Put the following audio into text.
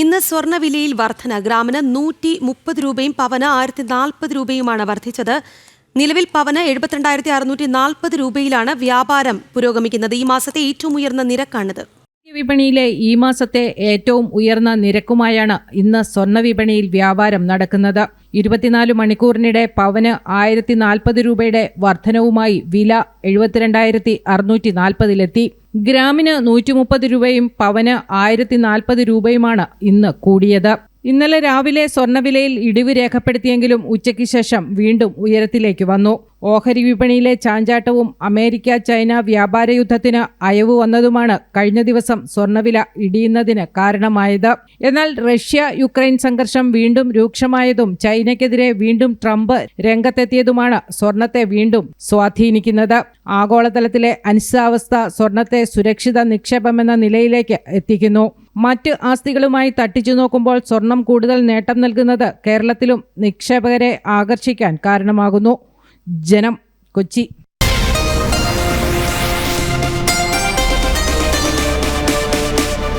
ഇന്ന് സ്വർണവിലയിൽ വർധന. ഗ്രാമിന് നൂറ്റി മുപ്പത് രൂപയും പവന് ആയിരത്തി നാൽപ്പത് രൂപയുമാണ് വർദ്ധിച്ചത്. നിലവിൽ പവന് എഴുപത്തിരണ്ടായിരത്തി അറുന്നൂറ്റി നാൽപ്പത് രൂപയിലാണ് വ്യാപാരം പുരോഗമിക്കുന്നത്. ഈ മാസത്തെ ഏറ്റവും ഉയർന്ന നിരക്കാണിത്. വിപണിയിലെ ഈ മാസത്തെ ഏറ്റവും ഉയർന്ന നിരക്കുമായാണ് ഇന്ന് സ്വർണ വിപണിയിൽ വ്യാപാരം നടക്കുന്നത്. ഇരുപത്തിനാല് മണിക്കൂറിനിടെ പവന് ആയിരത്തി നാൽപ്പത് രൂപയുടെ വർധനവുമായി വില എഴുപത്തിരണ്ടായിരത്തി അറുന്നൂറ്റി നാൽപ്പതിലെത്തി ഗ്രാമിന് നൂറ്റി മുപ്പത് രൂപയും പവന് ആയിരത്തി നാൽപ്പത് രൂപയുമാണ് ഇന്ന് കൂടിയത്. ഇന്നലെ രാവിലെ സ്വർണവിലയിൽ ഇടിവ് രേഖപ്പെടുത്തിയെങ്കിലും ഉച്ചയ്ക്ക് ശേഷം വീണ്ടും ഉയരത്തിലേക്ക് വന്നു. ഓഹരി വിപണിയിലെ ചാഞ്ചാട്ടവും അമേരിക്ക ചൈന വ്യാപാര യുദ്ധത്തിന് അയവ് വന്നതുമാണ് കഴിഞ്ഞ ദിവസം സ്വർണവില ഇടിയുന്നതിന് കാരണമായത്. എന്നാൽ റഷ്യ യുക്രൈൻ സംഘർഷം വീണ്ടും രൂക്ഷമായതും ചൈനയ്ക്കെതിരെ വീണ്ടും ട്രംപ് രംഗത്തെത്തിയതുമാണ് സ്വർണത്തെ വീണ്ടും സ്വാധീനിക്കുന്നത്. ആഗോളതലത്തിലെ അനിശ്ചിതാവസ്ഥ സ്വർണത്തെ സുരക്ഷിത നിക്ഷേപമെന്ന നിലയിലേക്ക് എത്തിക്കുന്നു. മറ്റ് ആസ്തികളുമായി തട്ടിച്ചു നോക്കുമ്പോൾ സ്വർണം കൂടുതൽ നേട്ടം നൽകുന്നത് കേരളത്തിലും നിക്ഷേപകരെ ആകർഷിക്കാൻ കാരണമാകുന്നു. ജനം കൊച്ചി